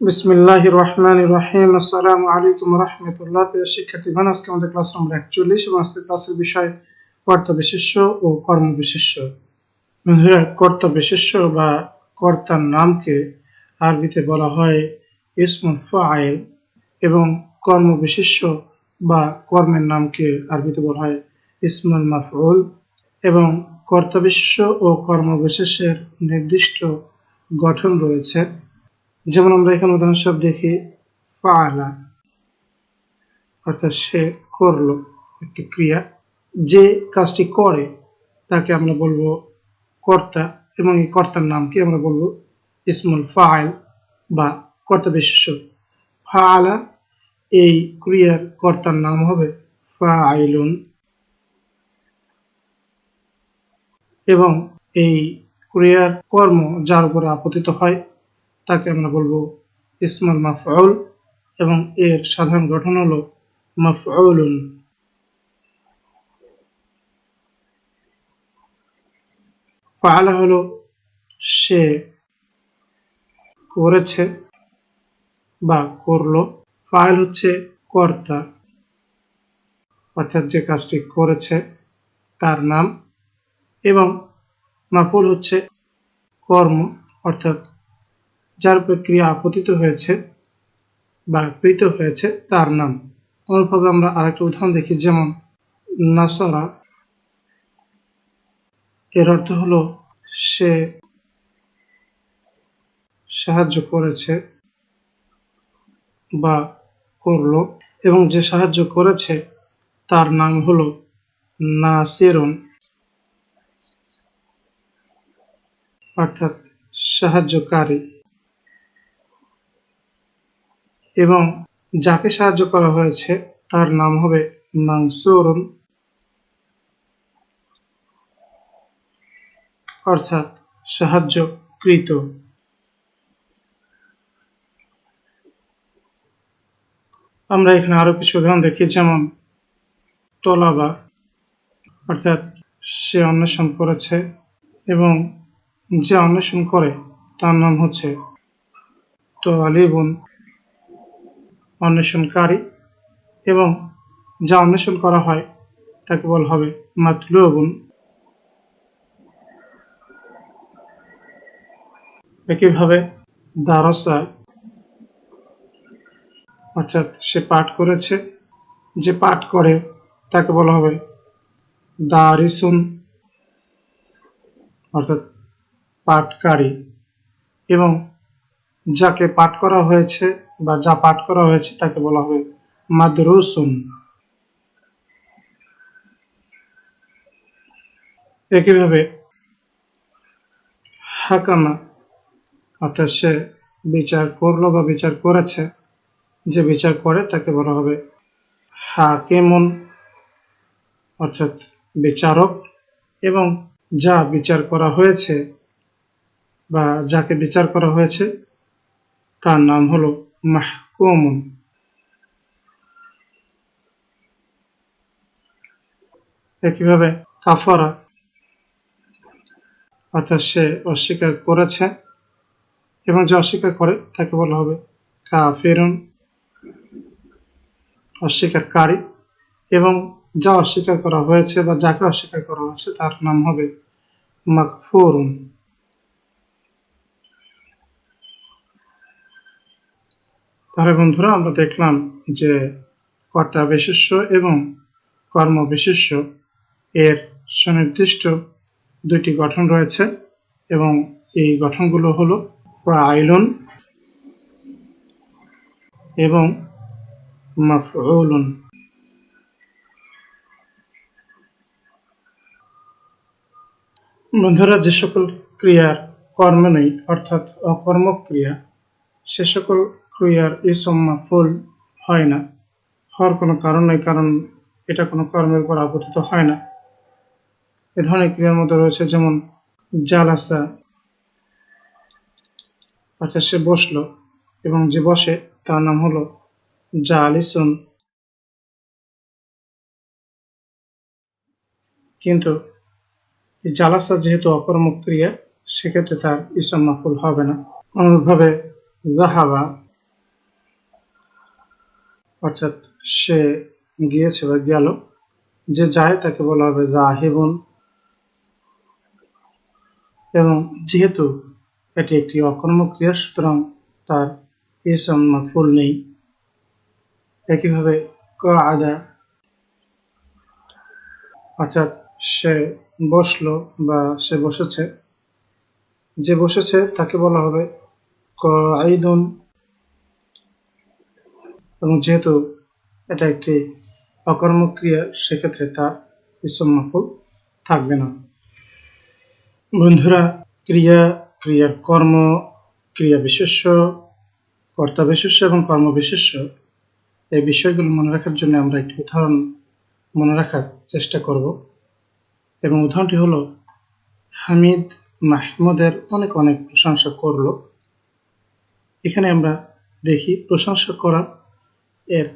বিসমিল্লাহ রহমান রহিম আসসালামু আলাইকুম রহমতুল্লাহ প্রিয় শিক্ষার্থীগণ, আজকে আমাদের ক্লাস নম্বর একচল্লিশ এবং আজকের ক্লাসের বিষয় কর্তা বিশেষ্য ও কর্ম বিশেষ্য। কর্তা বিশেষ্য বা কর্তার নামকে আরবিতে বলা হয় ইসমুল ফাইল এবং কর্ম বিশেষ্য বা কর্মের নামকে আরবিতে বলা হয় ইসমুল মাফউল এবং কর্তা বিশেষ্য ও কর্ম বিশেষের নির্দিষ্ট গঠন রয়েছে। যেমন আমরা এখানে উদাহরণস্বরূপ দেখি ফাআলা অর্থাৎ সে করল একটি ক্রিয়া। যে কাজটি করে, তাকে আমরা বলব কর্তা, এবং এই কর্তার নামকে আমরা বলব ইসমুল ফাইল বা কর্তা বিশেষ্য। ফাআলা এই ক্রিয়ার কর্তার নাম হবে ফাইলুন। এবং এই ক্রিয়ার কর্ম যার উপরে আপতিত হয় তাকে আমরা বলব ইসমুল মাফউল এবং এর সাধারণ গঠন হলো মাফউলুন। ফাআলা হলো সে করেছে বা করল, ফাইল হচ্ছে কর্তা। অর্থাৎ যে কাজটি করেছে তার নাম এবং মাফুল হচ্ছে কর্ম, অর্থাৎ যার প্রক্রিয়া আপতিত হয়েছে বা কৃত হয়েছে, তার নাম। অনুরূপভাবে আমরা আরেকটা উদাহরণ দেখি, যেমন নাসরা। এর অর্থ হলো সে সাহায্য করেছে বা করল এবং যে সাহায্য করেছে, তার নাম হলো নাসিরুন। অর্থাৎ সাহায্যকারী। এবং যাকে সাহায্য করা হয়েছে, তার নাম হবে মানসুরুন অর্থাৎ সাহায্যকৃত। আমরা এখানে আরও কিছু উদাহরণ দেখি, যেমন তলাবা, অর্থাৎ সে অন্বেষণ করেছে এবং যে অন্বেষণ করে, তার নাম হচ্ছে তো আলিবুন অন্বেষণকারী এবং যা অন্বেষণ করা হয় তাকে বলা হবে মাতলুবুন। একইভাবে দারসা, অর্থাৎ সে পাঠ করেছে, যে পাঠ করে তাকে বলা হবে দারিসুন, অর্থাৎ পাঠকারী এবং যাকে পাঠ করা হয়েছে বা যা পাঠ করা হয়েছে তাকে বলা হবে মাদরুসুন। একইভাবে হাকামা, অর্থাৎ সে বিচার করল বা বিচার করেছে, যে বিচার করে তাকে বলা হবে হাকিমুন, অর্থাৎ বিচারক, এবং যা বিচার করা হয়েছে বা যাকে বিচার করা হয়েছে তার নাম হলো মাহকুমুন একইভাবে কাফারা? অর্থাৎ সে অস্বীকার করেছে এবং যে অস্বীকার করে, তাকে বলা হবে কাফেরুন। অস্বীকারী এবং যা অস্বীকার করা হয়েছে বা যাকে অস্বীকার করা হয়েছে, তার নাম হবে মাকফুরুন। তাহলে বন্ধুরা আমরা দেখলাম যে কর্তা বিশেষ্য এবং কর্ম বিশেষ্য এর সুনির্দিষ্ট দুটি গঠন রয়েছে এবং এই গঠনগুলো হলো আইলন এবং মাফউলুন। বন্ধুরা, যে সকল ক্রিয়ার কর্ম নেই, অর্থাৎ অকর্মক ক্রিয়া সে সকল ক্রিয়ার ইসম মাফুল হয় না। হওয়ার কোনো কারণ নেই, কারণ এটা কোনো কর্মের উপর আপতিত হয় না। এ ধরনের ক্রিয়ার মধ্যে রয়েছে যেমন জালাসা অর্থাৎ সে বসল এবং যে বসে তার নাম হলো জালিসুন কিন্তু এই জালাসা যেহেতু অকর্মক ক্রিয়া, সেক্ষেত্রে তার ইসম মাফুল হবে না। অনুরূপভাবে জাহাবা অর্থাৎ সে গিয়েছে বা গেল, যে যায় তাকে বলা হবে রাহিবুন। এবং যেহেতু এটি একটি অকর্মক ক্রিয়া সুতরাং তার ইসম মাফুল নেই। একইভাবে ক আদা, অর্থাৎ সে বসল বা সে বসেছে। যে বসেছে তাকে বলা হবে ক আইদুন। এবং যেহেতু এটা একটি অকর্মক্রিয়া, সেক্ষেত্রে তার ইসম মাফুল থাকবে না। বন্ধুরা, ক্রিয়া ক্রিয়ার কর্ম, ক্রিয়া বিশেষ্য, কর্তা বিশেষ্য এবং কর্ম বিশেষ্য, এই বিষয়গুলো মনে রাখার জন্য আমরা একটি উদাহরণ মনে রাখার চেষ্টা করব। এবং উদাহরণটি হলো, হামিদ মাহমুদের অনেক অনেক প্রশংসা করল। এখানে আমরা দেখি, প্রশংসা করা এর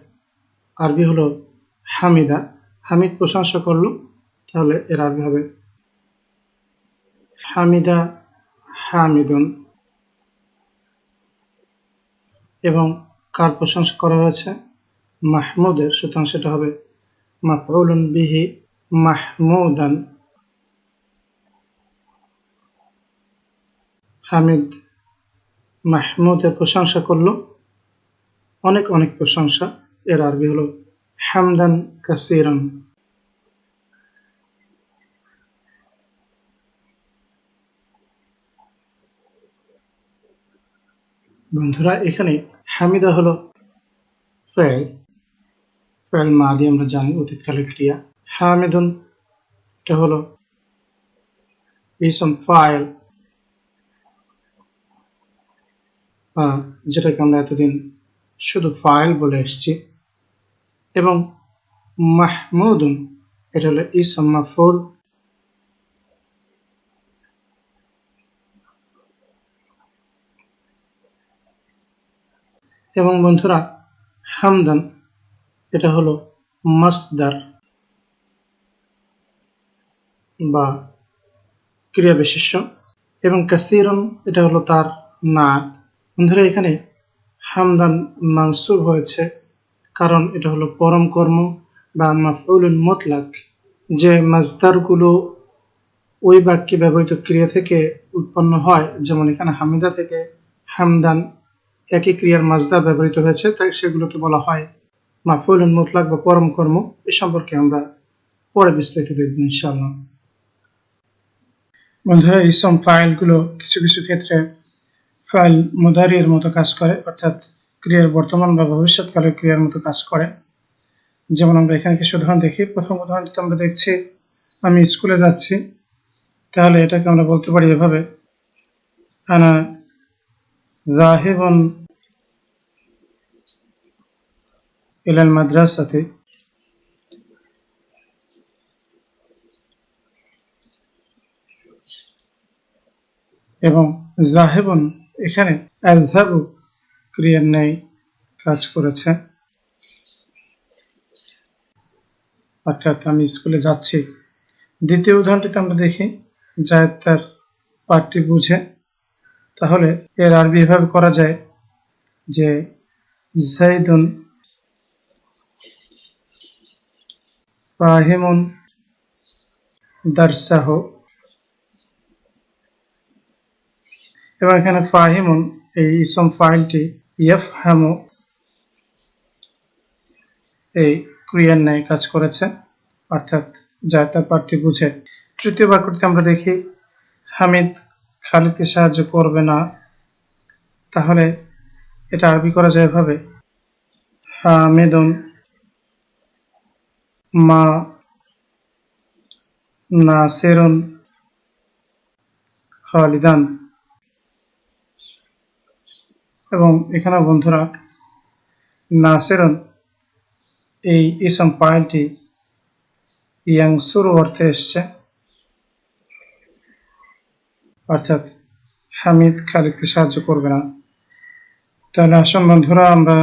আরবি হলো হামিদা। হামিদ প্রশংসা করল, তাহলে এর আরবি হবে হামিদা হামিদুন। এবং কার প্রশংসা করা হয়েছে? মাহমুদের, সুতরাং সেটা হবে মাফউলুন বিহি মাহমুদান। হামিদ মাহমুদের প্রশংসা করল অনেক অনেক প্রশংসা। এর আরবি হলো, হামদান কাসিরান। বন্ধুরা, এখানে হামিদা হলো ফেল। ফেল মাদি আমরা জানি, অতীতকালের ক্রিয়া। হামিদুন, এটা হলো ইসম ফাইল। যেটাকে আমরা এতদিন শুধু ফাইল বলে এসেছি। এবং মাহমুদুন, এটা হলো ইসম এবং বন্ধুরা, হামদান, এটা হলো মাসদার বা ক্রিয়া বিশেষ্য এবং কাসিরন, এটা হলো তার নাদ বন্ধুরা, এখানে হামদান মানসুব হয়েছে, কারণ এটা হলো পরম কর্ম বা মাফউলুন মতলাক। যে মাজদারগুলো ওই বাক্যে ব্যবহৃত ক্রিয়া থেকে উৎপন্ন হয়, যেমন এখানে হামিদা থেকে হামদান একই ক্রিয়ার মাজদা ব্যবহৃত হয়েছে, তাই সেগুলোকে বলা হয় মাফুলুন মতলাক বা পরম কর্ম। এ সম্পর্কে আমরা পরে বিস্তারিত দেখব ইনশাআল্লাহ। বন্ধুরা ইসম ফাইলগুলো কিছু কিছু ক্ষেত্রে ফাইল মুদারির মতো কাজ করে, অর্থাৎ ক্রিয়ার বর্তমান বা ভবিষ্যৎকালের ক্রিয়ার মতো কাজ করে। যেমন আমরা এখানে কিছু উদাহরণ দেখি। প্রথম উদাহরণটিতে আমরা দেখছি, আমি স্কুলে যাচ্ছি, তাহলে এটাকে আমরা বলতে পারি এভাবে। আনা জাহিবন ইলাল মাদ্রাসাতে। এবং জাহেবন এখানে আজহাবু ক্রিয়ার ন্যায় কাজ করেছে। অর্থাৎ আমি স্কুলে যাচ্ছি। দ্বিতীয় উদাহরণটিতে আমরা দেখি, জায়দ তার পাঠটি বুঝে। তাহলে এর আরবি এভাবে করা যায় যে, জাইদুন ফাহিমুন দারসাহ এবং এখানে ফাহিমুন, এই ইসম ফাইলটি ইয়াফহামু এই ক্রিয়ার ন্যায় কাজ করেছে, অর্থাৎ যা তার পাঠটি বুঝে। তৃতীয় বাক্যটিতে আমরা দেখি, হামিদ খালিদকে সাহায্য করবে না। তাহলে এটা আরবি করা যায় এভাবে, হামিদুন মা নাসিরুন খালিদান। এবং এখানে বন্ধুরা নাসিরুন এই ইসম পাইলটি ইয়াংসুর অর্থে এসছে অর্থাৎ হামিদ খালিদকে সাহায্য করবে না তাহলে আসুন বন্ধুরা আমরা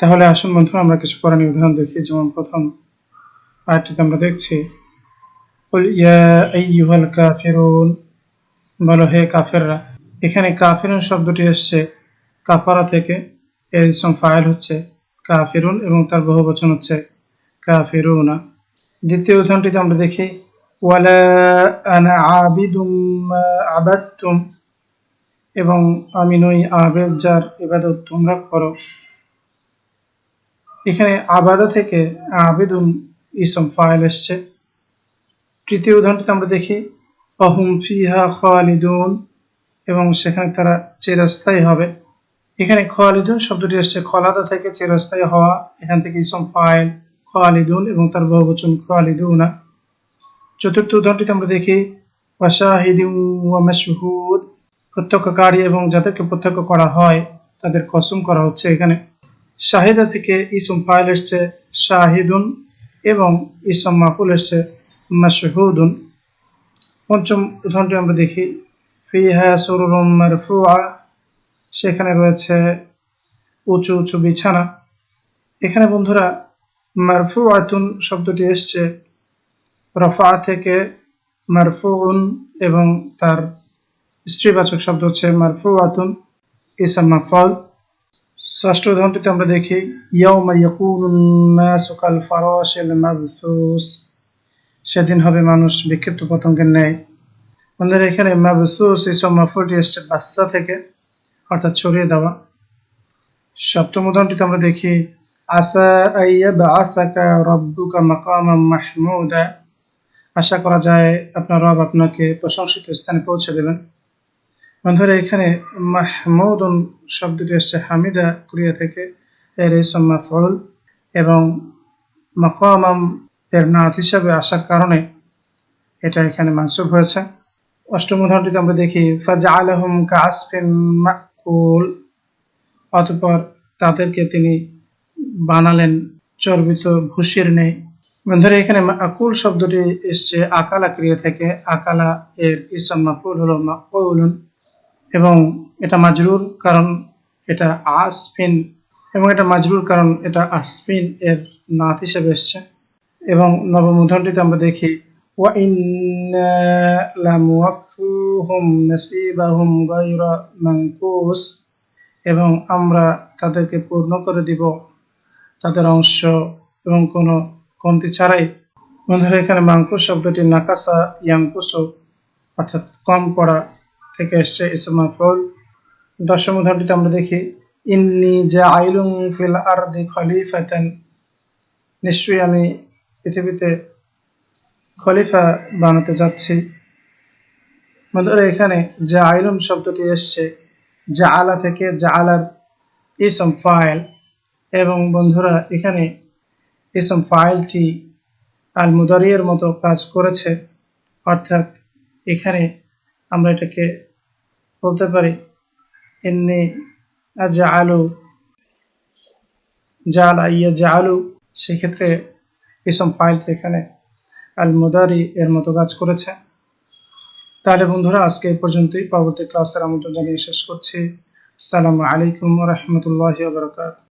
তাহলে আসুন বন্ধুরা আমরা কিছু কোরআনী উদাহরণ দেখি যেমন প্রথম আয়াতটিতে আমরা দেখছি قل يا أيها الكافرون বলো হে কাফেররা এখানে কাফিরুন শব্দটি এসছে কাফারা থেকে এর ইসম ফাইল হচ্ছে কাফিরুন এবং তার বহু বচন হচ্ছে কাফিরুনা। দ্বিতীয় উদাহরণটিতে আমরা দেখি আবিদুম আবাদতুম এবং, আমি নই আবেদ যার ইবাদত তোমরা করো এখানে আবাদা থেকে আবেদুন ইসম ফাইল এসছে। তৃতীয় উদাহরণটিতে আমরা দেখি, অহুম ফিহা খালিদুন এবং সেখানে তারা চিরস্থায়ী হবে। এখানে খোয়ালিদুন শব্দটি এসছে খলাদা থেকে চিরস্থায়ী হওয়া, এখান থেকে ইসম ফাইল, খোয়ালিদুন এবং তার বহুবচন খালিদুনা চতুর্থ উদাহরণটিতে আমরা দেখি, ওয়াশাহিদিন ওয়া মাশহুদ প্রত্যক্ষকারী এবং যাদেরকে প্রত্যক্ষ করা হয়, তাদের কসম করা হচ্ছে এখানে। শাহিদা থেকে ইসম ফাইল এসছে, শাহিদুন, এবং ইসম মাফুল এসছে, মাশহুদুন। পঞ্চম উদাহরণটি আমরা দেখি, ফিহা সুরুরুম মারফুআ সেখানে রয়েছে উঁচু উঁচু বিছানা। এখানে বন্ধুরা মারফুআতুন শব্দটি এসছে। রফা থেকে মারফুউন এবং তার স্ত্রীবাচক শব্দ হচ্ছে মারফুআতুন। ইসাম মাফল। ষষ্ঠ উদাহরণটিতে আমরা দেখি, ইয়াউমা ইয়াকুনুন নাসু কাল ফারাশিল মাবসুস। সেদিন হবে মানুষ বিক্ষিপ্ত পতঙ্গের ন্যায়। আমাদের এখানে মাবসুস ইসম মাফলটি এসছে বাচ্চা থেকে। অর্থাৎ ছড়িয়ে দেওয়া। সপ্তম উদাহরণটিতে আমরা দেখি মাহমুদা? আশা করা যায় আপনার রব আপনাকে প্রশংসিত স্থানে পৌঁছে দেবেন। বন্ধুরা, এখানে মাহমুদুন শব্দটি এসছে হামিদা ক্রিয়া থেকে, এর ইসম মাফউল। এবং মাকামাম এর নাথ হিসাবে আসার কারণে এটা এখানে মানসুব হয়েছে। অষ্টম উদাহরণটিতে আমরা দেখি, ফাজআলাহুম কাসফিন মাকুল অতপর তাদেরকে তিনি বানালেন চর্বিত ভুষির নেই। বন্ধুরা, এখানে আকুল শব্দটি এসছে আকালা ক্রিয়া থেকে। আকালা এর ইসম মাকুল হলো মাকুলুন এবং এটা মাজরুর কারণ এটা আসফিন এবং এটা মাজরুর কারণ এটা আসফিন এর নাথ হিসেবে এসছে এবং নবম উদাহরণটিতে আমরা দেখি وَإِنَّا لَمُوَفُّوهُمْ نَصِيبَهُمْ غَيْرَ مَنْقُوصٍ এবং আমরা তাদেরকে পূর্ণ করে দিব তাদের অংশ এবং কোনো কমতি ছাড়াই বন্ধুরা এখানে মাংকুস শব্দটি নাকাসা ইয়াংকুসো অর্থাৎ কম করা থেকে এসছে ইসমা ফল দশম উদাহরণটিতে আমরা দেখি ইন্নি যা আইলুম ফিল আরদি খলিফাতান নিশ্চয়ই আমি পৃথিবীতে খলিফা বানাতে যাচ্ছি। বন্ধুরা, এখানে যা আইলুম শব্দটি এসছে, যা আলা থেকে, যা আলার ইসম ফাইল, এবং বন্ধুরা, এখানে ইসম ফাইলটি আল মুদারিয়ের মতো কাজ করেছে। অর্থাৎ, এখানে আমরা এটাকে বলতে পারি এমনি যা আলু জাল আইয়া যা আলু সেক্ষেত্রে ইসম ফাইলটি এখানে আল মুদারি এর মতো কাজ করেছে। তাহলে বন্ধুরা, আজকে এই পর্যন্তই। পরবর্তী ক্লাসের আমন্ত্রণ জানিয়ে শেষ করছি। আসসালামু আলাইকুম রহমতুল্লাহ বারকাত